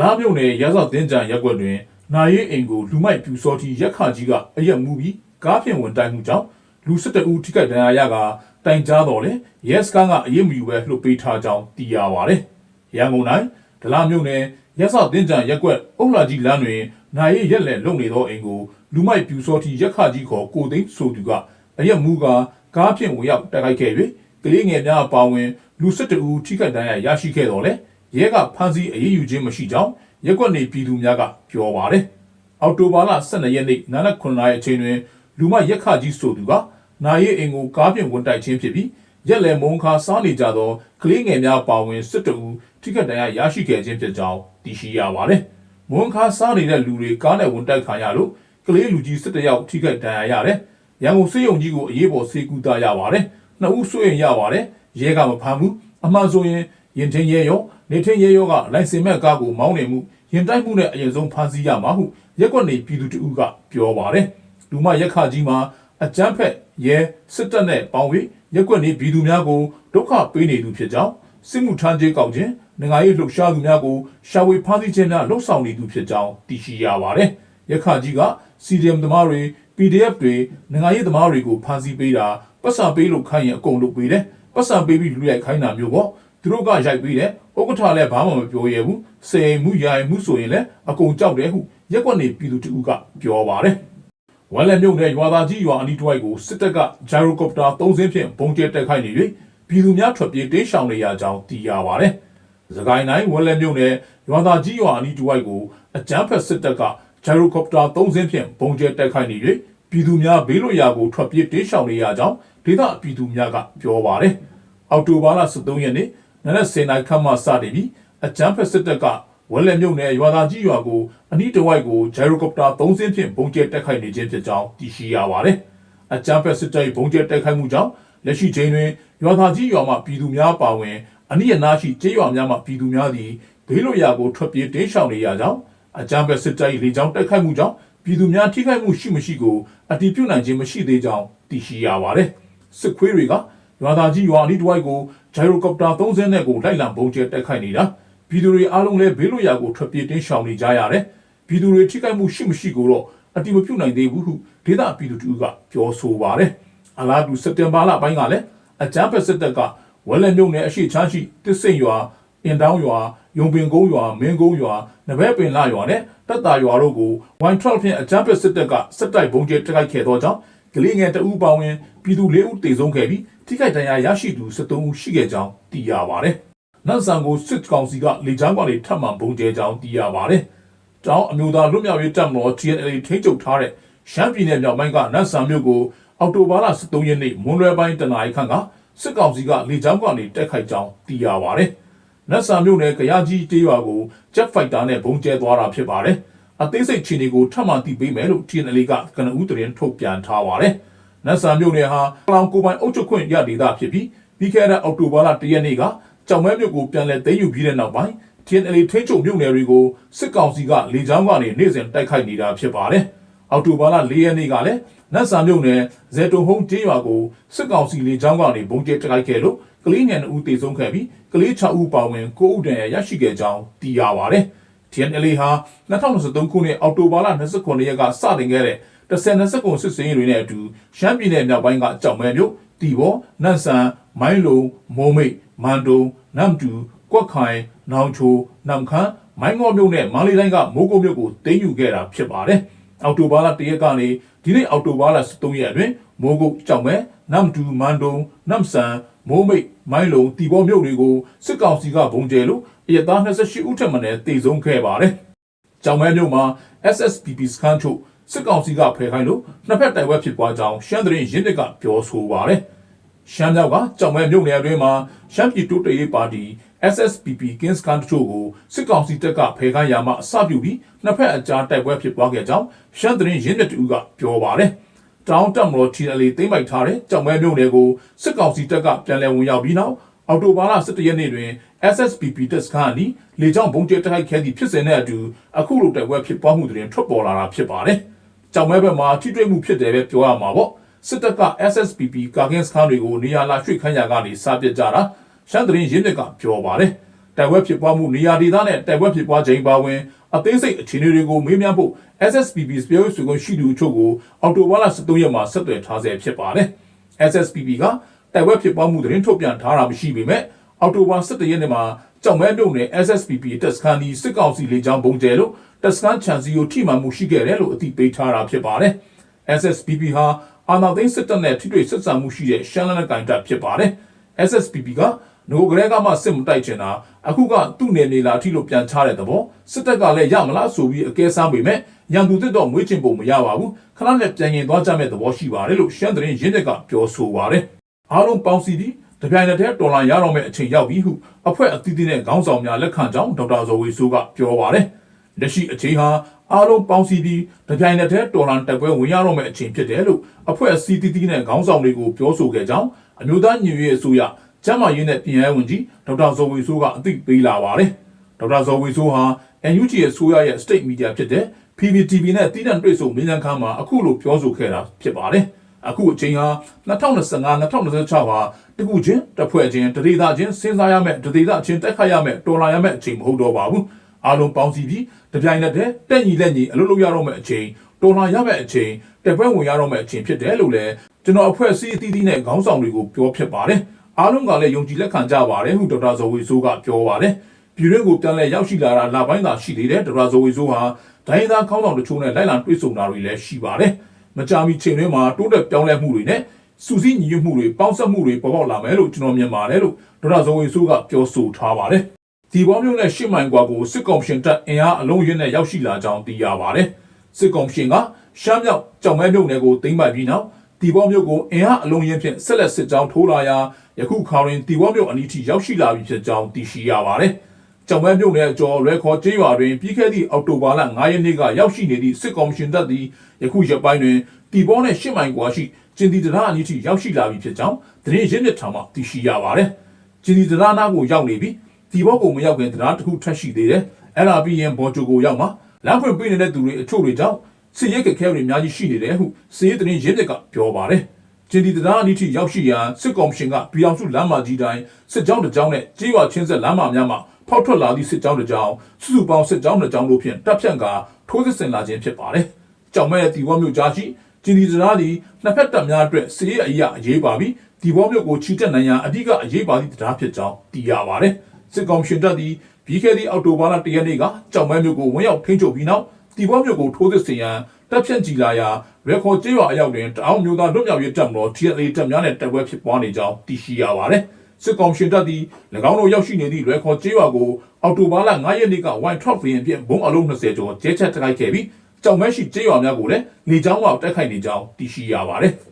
လားမြုံနယ်ရသောက်တင်းကြံရက်ကွက်တွင်နာရီအိမ်ကိုလူမိုက်ပြူစောတိရက်ခကြီးကအရက်မှုပြီးကားဖြင့်ဝင်တိုက်မှုကြောင့်လူ၁၁ဦးထိခိုက်ဒဏ်ရာရကတိုင်ကြားတော်လဲရဲစခန်းကအရေးမယူပဲလှုပ်ပေးထားကြောင်းသိရပါတယ်။ရန်ကုန်တိုင်းဒလားမြုံနယ်ရသောက်တင်းကြံရက်ကွက်အုတ်လာကြီးလမ်းတွင်နာရီရက်လက်လုံနေသောအိမ်ကိုလူမိုက်ပြူစောတိရက်ခကြီးခေါ်ကိုသိန်းဆိုသူကအရက်မှုကကားဖြင့်ဝင်ရောက်တိုက်ခိုက်ခဲ့၍ကလေးငယ်များအပါအဝင်လူ၁၁ဦးထိခိုက်ဒဏ်ရာရရှိခဲ့တော်လဲ ရဲကဖမ်းဆီးအရေးယူခြင်းမရှိကြောင်းရက်ကွက်နေပြည်သူများကပြောပါတယ်။အော်တိုဘာလ12ရက်နေ့နနက်9နာရီအချိန်တွင်လူမရက်ခကြီးဆိုသူကနာရီအိမ်ကိုကားဖြင့်ဝင်တိုက်ခြင်းဖြစ်ပြီးရက်လည်မုံခါစားနေကြသောကလေးငယ်များပါဝင်စစ်တူထိခိုက်ဒဏ်ရာရရှိခဲ့ခြင်းဖြစ်ကြောင်းသိရှိရပါတယ်။မုံခါစားနေတဲ့လူတွေကားနဲ့ဝင်တိုက်ခါရလို့ကလေးလူကြီးစစ်တယောက်ထိခိုက်ဒဏ်ရာရတယ်။ရန်ကုန်စေယုံကြီးကိုအရေးပေါ်ဆေးကုသရပါတယ်။နှစ်ဦးဆွေးရင်ရပါတယ်။ရဲကမဖမ်းဘူး။အမှန်ဆိုရင်ရင်ထင်းရဲရော နေထင်းရဲရောကလိုင်စင်မဲ့ကားကိုမောင်းနေမှုရင်တိုက်မှုနဲ့အရင်ဆုံးဖမ်းဆီးရမှာဟုရက်ကွက်နေပြည်သူတဦးကပြောပါတယ်။လူမရက်ခကြီးမှာအကြမ်းဖက်ရဲစစ်တပ်နဲ့ပေါင်းပြီးရက်ကွက်နေပြည်သူများကိုဒုက္ခပေးနေသူဖြစ်ကြောင်းစစ်မှုထမ်းခြင်းကောက်ခြင်းနိုင်ငံရေးလှုပ်ရှားသူများကိုရှာဝေဖမ်းဆီးခြင်းများလှုပ်ဆောင်နေသူဖြစ်ကြောင်းသိရှိရပါတယ်။ရက်ခကြီးက CDM သမားတွေ PDF တွေနိုင်ငံရေးသမားတွေကိုဖမ်းဆီးပေးတာပတ်စံပေးလို့ခိုင်းရင်အကုန်လုပ်ပေးတယ်။ပတ်စံပေးပြီးလူရိုက်ခိုင်းတာမျိုးပေါ့ သူတို့ကရိုက်ပေးတယ်ဥက္ကဋ္ဌလည်းဘာမှမပြောရဘူးစေမှုရိုင်မှုဆိုရင်လည်းအကုန်ကြောက်တယ်ဟုရက်ကွက်နေပြည်သူတူကပြောပါတယ်ဝမ်လက်မြုပ်တဲ့ရွာသားကြီးရွာအနီးတစ်ဝိုက်ကိုစစ်တပ်ကဂျိုင်ရိုကော်ပတာ၃စင်းဖြင့်ပုံကျဲတက်ခိုက်နေ၍ပြည်သူများထွက်ပြေးတင်းရှောင်နေရကြောင်းသိရပါတယ်။စကိုင်းတိုင်းဝမ်လက်မြုပ်တဲ့ရွာသားကြီးရွာအနီးတစ်ဝိုက်ကိုအကြမ်းဖက်စစ်တပ်ကဂျိုင်ရိုကော်ပတာ၃စင်းဖြင့်ပုံကျဲတက်ခိုက်နေ၍ပြည်သူများဘေးလွတ်ရာကိုထွက်ပြေးတင်းရှောင်နေရကြောင်းဒေသပြည်သူများကပြောပါတယ်။အောက်တိုဘာလ23ရက်နေ့ နနက်10နာရီခန့်မှစတင်ပြီးအကြမ်းဖက်စစ်တပ်ကဝက်လက်မြုပ်နယ်ရွာသားကြီးရွာကိုအနီးတစ်ဝိုက်ကိုဂျိုင်ရိုကော်ပတာ၃စင်းဖြင့်ပုံကျဲတက်ခိုက်နေခြင်းဖြစ်ကြောင်းသိရှိရပါတယ်။အကြမ်းဖက်စစ်တပ်၏ပုံကျဲတက်ခိုက်မှုကြောင့်လက်ရှိချိန်တွင်ရွာသားကြီးရွာမှပြည်သူများပါဝင်အနီးအနားရှိကျေးရွာများမှပြည်သူများသည်ဘေးလွတ်ရာကိုထွက်ပြေးတင်းရှောင်နေရကြောင်းအကြမ်းဖက်စစ်တပ်၏လေကြောင်းတက်ခိုက်မှုကြောင့်ပြည်သူများထိခိုက်မှုရှိမရှိကိုအတည်ပြုနိုင်ခြင်းမရှိသေးကြောင်းသိရှိရပါတယ်။စစ်ခွေးတွေက ရွာသားကြီးရွာအနီးတစ်ဝိုက်ကိုဂျိုင်ရိုကော်ပတာ၃စင်းနဲ့ကိုလိုက်လံပုံကျဲတက်ခိုက်နေတာပြည်သူတွေအားလုံးလည်းဘေးလွတ်ရာကိုထွက်ပြေးတင်းရှောင်နေကြရတယ်ပြည်သူတွေထိခိုက်မှုရှိမရှိကိုတော့အတိမပြုနိုင်သေးဘူးဟုဒေသပြည်သူတူကပြောဆိုပါတယ်အလားတူစက်တင်ဘာလပိုင်းကလည်းအကြမ်းဖက်စစ်တပ်ကဝက်လက်မြုံနယ်အရှိချမ်းရှိတစ်စိန်ရွာအင်တောင်းရွာယုံပင်ကုန်းရွာမင်းကုန်းရွာနဘဲပင်လာရွာနဲ့တက်တာရွာတို့ကို112ဖြင့်အကြမ်းဖက်စစ်တပ်ကစစ်တိုက်ဘုံကျဲတိုက်ခိုက်ခဲ့သောကြောင့် ကလေးငယ်တအူးပေါင်းဝင်ပြည်သူ၄ဦးတေဆုံးခဲ့ပြီးထိခိုက်ဒဏ်ရာရရှိသူ73ဦးရှိခဲ့ကြောင်းသိရပါတယ်။နောက်ဆန်ကိုစစ်ကောင်စီကလေကြောင်းကနေထပ်မံပုံကျဲကြောင်းသိရပါတယ်။တောင်းအမျိုးသားလွတ်မြောက်ရေးတပ်မတော် TNL ထိန်းချုပ်ထားတဲ့ရှမ်းပြည်နယ်မြောက်ပိုင်းကနတ်ဆန်မြို့ကိုအောက်တိုဘာလ23ရက်နေ့မွန်းလွဲပိုင်းတနာရီခန့်ကစစ်ကောင်စီကလေကြောင်းကနေတက်ခိုက်ကြောင်းသိရပါတယ်။နတ်ဆန်မြို့နယ်ကရကြီးတေးရွာကို Jet Fighter နဲ့ပုံကျဲသွားတာဖြစ်ပါတယ်။ အသေးစိတ်ခြေတွေကိုထပ်မံသိပေးမယ်လို့ TNL ကကနဦးသတင်းထုတ်ပြန်ထားပါတယ်။နတ်ဆန်မြို့နယ်ဟာကလောင်ကိုပိုင်အုပ်ချုပ်ခွင့်ရဒေသဖြစ်ပြီးပြီးခဲ့တဲ့အောက်တိုဘာလ၁ရက်နေ့ကကြောင်မဲမြို့ကိုပြန်လည်သိမ်းယူပြီးတဲ့နောက်ပိုင်း TNL ထိန်းချုပ်မြို့နယ်တွေကိုစစ်ကောင်စီကလေကြောင်းကနေနေ့စဉ်တိုက်ခိုက်နေတာဖြစ်ပါတယ်။အောက်တိုဘာလ၄ရက်နေ့ကလည်းနတ်ဆန်မြို့နယ်ဇေတုံဟုံးကျေးရွာကိုစစ်ကောင်စီလေကြောင်းကနေဘုံကျဲတိုက်ခိုက်ခဲ့လို့ကလေးငယ်2ဦးသေဆုံးခဲ့ပြီးကလေး6ဦးပါဝင်9ဦးတန်ရရှိခဲ့ကြောင်းသိရပါတယ်။ TNL ဟာ2023ခုနှစ်အောက်တိုဘာလ29ရက်ကစတင်ခဲ့တဲ့တစ်ဆယ်နှစ်စက္ကွန်စစ်စင်းတွေနဲ့အတူရှမ်းပြည်နယ်မြောက်ပိုင်းကကြောင်မဲမြို့တီဘောနန့်ဆန်မိုင်းလုံမိုးမိတ်မန်တုံနမ်တူကွက်ခိုင်နောင်ချိုနမ်ခမ်းမိုင်းငေါမြို့နဲ့မန္တလေးတိုင်းကမိုးကုတ်မြို့ကိုတင်းယူခဲ့တာဖြစ်ပါတယ်။အောက်တိုဘာလ၁ရက်ကနေဒီနေ့အောက်တိုဘာလ13ရက်အတွင်းမိုးကုတ်ကြောင်မဲနမ်တူမန်တုံနမ်ဆန် မိုးမိတ်မိုင်းလုံတီဘောမြို့တွေကိုစစ်ကောင်စီကဘုံကျဲလို့အရသား28ဦးထက်မနည်းတေဆုံးခဲ့ပါတယ်။ကြောင်မဲမြို့မှာ SSPP စခန်းချုပ်စစ်ကောင်စီကဖယ်ခိုင်းလို့နှစ်ဖက်တိုက်ပွဲဖြစ်ပွားကြောင်းရှမ်းသတင်းရင်းမြစ်ကပြောဆိုပါရယ်ရှမ်းမြောက်ကကြောင်မဲမြို့နယ်အတွင်းမှာရှမ်းပြည်တိုးတက်ရေးပါတီ SSPP Kings Kan တို့ကိုစစ်ကောင်စီတပ်ကဖယ်ခိုင်းရမှအစပြုပြီးနှစ်ဖက်အကြားတိုက်ပွဲဖြစ်ပွားခဲ့ကြောင်းရှမ်းသတင်းရင်းမြစ်တူကပြောပါရယ် တောင်းတက်မလို့ TNL သိမ်းပိုက်ထားတဲ့ကြောင်မဲမြို့နယ်ကိုစစ်ကောင်စီတပ်ကပြန်လည်ဝင်ရောက်ပြီးနောက်အော်တိုဘာလ17ရက်နေ့တွင် SSPP တပ်စခန်းအနီးလေကြောင်းဘုံကျဲတိုက်ခိုက်ခဲ့သည့်ဖြစ်စဉ်နဲ့အတူအခုလိုတိုက်ပွဲဖြစ်ပွားမှုတွင်ထွက်ပေါ်လာတာဖြစ်ပါတယ်။ကြောင်မဲဘက်မှာထိတွေ့မှုဖြစ်တယ်ပဲပြောရမှာပေါ့စစ်တပ်က SSPP ကာကင်းစခန်းတွေကိုနေရာလာရွှေ့ခန်းရာကနေစပစ်ကြတာရှမ်းသတင်းရင်းမြစ်ကပြောပါတယ် တိုက်ပွဲဖြစ်ပွားမှုနေရာဒေသနဲ့တိုက်ပွဲဖြစ်ပွားချိန်ပါဝင်အသေးစိတ်အခြေအနေတွေကိုမေးမြန်းဖို့ SSPP ပြောရေးဆိုခွင့်ရှိသူအချို့ကိုအော်တိုဘာလ23ရက်မှာဆက်သွယ်ထားဆဲဖြစ်ပါတယ်။ SSPP ကတိုက်ပွဲဖြစ်ပွားမှုသတင်းထုတ်ပြန်ထားတာမရှိပေမဲ့အော်တိုဘာ17ရက်နေ့မှာကြောင်မဲမြို့နယ် SSPP တက်စခန်းဒီစစ်ကောင်စီလေကြောင်းပုံကျဲလို့တက်စခန်းချန်စီကိုထိမှန်မှုရှိခဲ့တယ်လို့အသိပေးထားတာဖြစ်ပါတယ်။ SSPP ဟာအာဏာသိမ်းစစ်တပ်နဲ့ထိတွေ့ဆက်ဆံမှုရှိတဲ့ရှမ်းလက်နက်ကိုင်တပ်ဖြစ်ပါတယ်။ SSPP က ငိုကလေးကမှစစ်မတိုက်ချင်တာအခုကသူ့နယ်မြေလာအထိလို့ပြန်ချတဲ့သဘောစစ်တပ်ကလည်းရမလားဆိုပြီးအကဲစားပေမဲ့ရန်သူတစ်တော့မွေးချင်ပုံမရပါဘူးခဏနဲ့ပြန်ရင်သွားကြမဲ့သဘောရှိပါတယ်လို့ရှမ်းသတင်းရင်းမြစ်ကပြောဆိုပါတယ်အားလုံးပေါင်းစည်းပြီးတပြိုင်တည်းတော်လာရတော့မဲ့အချိန်ရောက်ပြီဟုအဖွဲ့အသီးသီးနဲ့ခေါင်းဆောင်များလက်ခံကြောင်းဒေါက်တာဇော်ဝေဆိုးကပြောပါတယ်လက်ရှိအချိန်ဟာအားလုံးပေါင်းစည်းပြီးတပြိုင်တည်းတော်လန်တက်ပွဲဝင်ရတော့မဲ့အချိန်ဖြစ်တယ်လို့အဖွဲ့အစည်းသီးသီးနဲ့ခေါင်းဆောင်တွေကိုပြောဆိုခဲ့ကြောင်းအမျိုးသားညီညွတ်ရေးအစိုးရ ကျန်းမာရေးနဲ့ပြည်ထောင်ဝန်ကြီးဒေါက်တာဇော်ဝေဆိုးကအသိပေးလာပါတယ်ဒေါက်တာဇော်ဝေဆိုးဟာ NUG ရဲ့ဆိုရရဲ့ state media ဖြစ်တဲ့ PPTV နဲ့တည်တံ့တွေ့ဆုံမြင်းလန်းခန်းမှာအခုလိုပြောဆိုခဲ့တာဖြစ်ပါတယ်အခုအချိန်ဟာ2025 2026ဟာတကူချင်းတစ်ဖွဲ့ချင်းတတိယချင်းစဉ်းစားရမယ်တတိယချင်းတက်ခတ်ရမယ်တော်လာရမယ်အချိန်မဟုတ်တော့ပါဘူးအားလုံးပေါင်းစည်းပြီးတပြိုင်နက်တည်းတက်ညီလက်ညီအလုပ်လုပ်ရတော့မယ့်အချိန်တော်လာရမယ့်အချိန်တက်ပွဲဝင်ရတော့မယ့်အချိန်ဖြစ်တယ်လို့လည်းကျွန်တော်အဖွဲ့အစည်းအသီးသီးနဲ့ခေါင်းဆောင်တွေကိုပြောဖြစ်ပါတယ် အားလုံးကလည်းယုံကြည်လက်ခံကြပါတယ်ဟုဒေါက်တာဇော်ဝေဆိုးကပြောပါတယ်ပြည်တွင်းကိုပြန်လဲရောက်ရှိလာတာလပိုင်းသာရှိသေးတယ်ဒေါက်တာဇော်ဝေဆိုးဟာဒိုင်းသားခေါင်းဆောင်တချို့နဲ့လိုက်လံတွေ့ဆုံတာတွေလည်းရှိပါတယ်မကြာမီချိန်တွင်းမှာတိုးတက်ပြောင်းလဲမှုတွေနဲ့စူးစီးညီညွတ်မှုတွေပေါင်းစပ်မှုတွေပေါ်ပေါက်လာမယ်လို့ကျွန်တော်မြင်ပါတယ်လို့ဒေါက်တာဇော်ဝေဆိုးကပြောဆိုထားပါတယ်ဒီဘောမျိုးနဲ့ရှစ်မိုင်ကွာကိုစစ်ကောင်ရှင်တပ်အင်အားအလုံးရင်းနဲ့ရောက်ရှိလာကြောင်းသိရပါတယ်စစ်ကောင်ရှင်ကရှမ်းမြောက်ကြောင်မဲမြို့နယ်ကိုသိမ်းပိုက်ပြီးနောက် ဒီဘောမျိုးကိုအင်အားအလုံးရင်းဖြင့်ဆက်လက်စစ်ကြောင်းထိုးလာရာယခုခါရင်ဒီဘောမျိုးအနီးထိရောက်ရှိလာပြီဖြစ်ကြောင်းသိရှိရပါတယ်ကြောင်မဲမြို့နယ်အကျော်ရဲခေါ်ကျေးရွာတွင်ပြီးခဲ့သည့်အောက်တိုဘာလ9ရက်နေ့ကရောက်ရှိနေသည့်စစ်ကောင်ရှင်တပ်သည်ယခုရက်ပိုင်းတွင်တီဘောနဲ့ရှစ်မိုင်ကွာရှိကျင်းဒီတရာအနီးထိရောက်ရှိလာပြီဖြစ်ကြောင်းသတင်းရင်းမြစ်ထောင်မှသိရှိရပါတယ်။ကျင်းဒီတရာနာကိုရောက်နေပြီးတီဘောကိုမရောက်ခင်တရာတစ်ခုထပ်ရှိသေးတယ်။အဲ့ဒါပြီးရင်ဘော်ဂျိုကိုရောက်မှာလမ်းဖွင့်ပေးနေတဲ့သူတွေအချို့တွေကြောင့် စစ်ရေးကခဲတွေအများကြီးရှိနေတယ်ဟုစစ်ရေးသတင်းရင်းမြစ်ကပြောပါတယ်။ကျင်းဒီတရာအနီးထိရောက်ရှိရန်စစ်ကောင်ရှင်ကပြည်အောင်စုလမ်းမကြီးတိုင်းစစ်ကြောင်းတစ်ကြောင်းနဲ့ကြေးရွာချင်းဆက်လမ်းမများမှာဖောက်ထွက်လာသည့်စစ်ကြောင်းတစ်ကြောင်းစုစုပေါင်းစစ်ကြောင်းတစ်ကြောင်းတို့ဖြင့်တပ်ဖြန့်ကာထိုးစစ်ဆင်လာခြင်းဖြစ်ပါတယ်။ကြောင်မဲ့တီဘောမျိုးကြားရှိကျင်းဒီစရာသည်နှစ်ဖက်တပ်များအတွက်စီးရဲအရာအရေးပါပြီးဒီဘောမျိုးကိုချီတက်နိုင်ရန်အဓိကအရေးပါသည့်တရားဖြစ်ကြောင်းသိရပါတယ်။စစ်ကောင်ရှင်တပ်သည်ပြီးခဲ့သည့်အောက်တိုဘာလ၁ရက်နေ့ကကြောင်မဲမျိုးကိုဝင်ရောက်ထိန်းချုပ်ပြီးနောက် ဒီဘောမျိုးကိုထိုးစစ်ဆင်ရန်တပ်ဖြန့်ကြည်လာရာရက်ခေါ်ကျေးရွာအရောက်တွင်တအောင်မျိုးသားလွတ်မြောက်ရေးတပ်မတော် TNA တပ်များနဲ့တပ်ပွဲဖြစ်ပွားနေကြောင်းသိရှိရပါတယ်။စစ်ကောင်ရှင်တပ်သည်၎င်းတို့ရောက်ရှိနေသည့်ရက်ခေါ်ကျေးရွာကိုအော်တိုဘာလ9ရက်နေ့က112ရင်ဖြင့်ဘုံအလုံး20ကျော်ကျဲချက်တိုက်ခဲ့ပြီးကြောင်မဲရှိကျေးရွာများကိုလည်းလေကြောင်းဝတိုက်ခိုက်နေကြောင်းသိရှိရပါတယ်။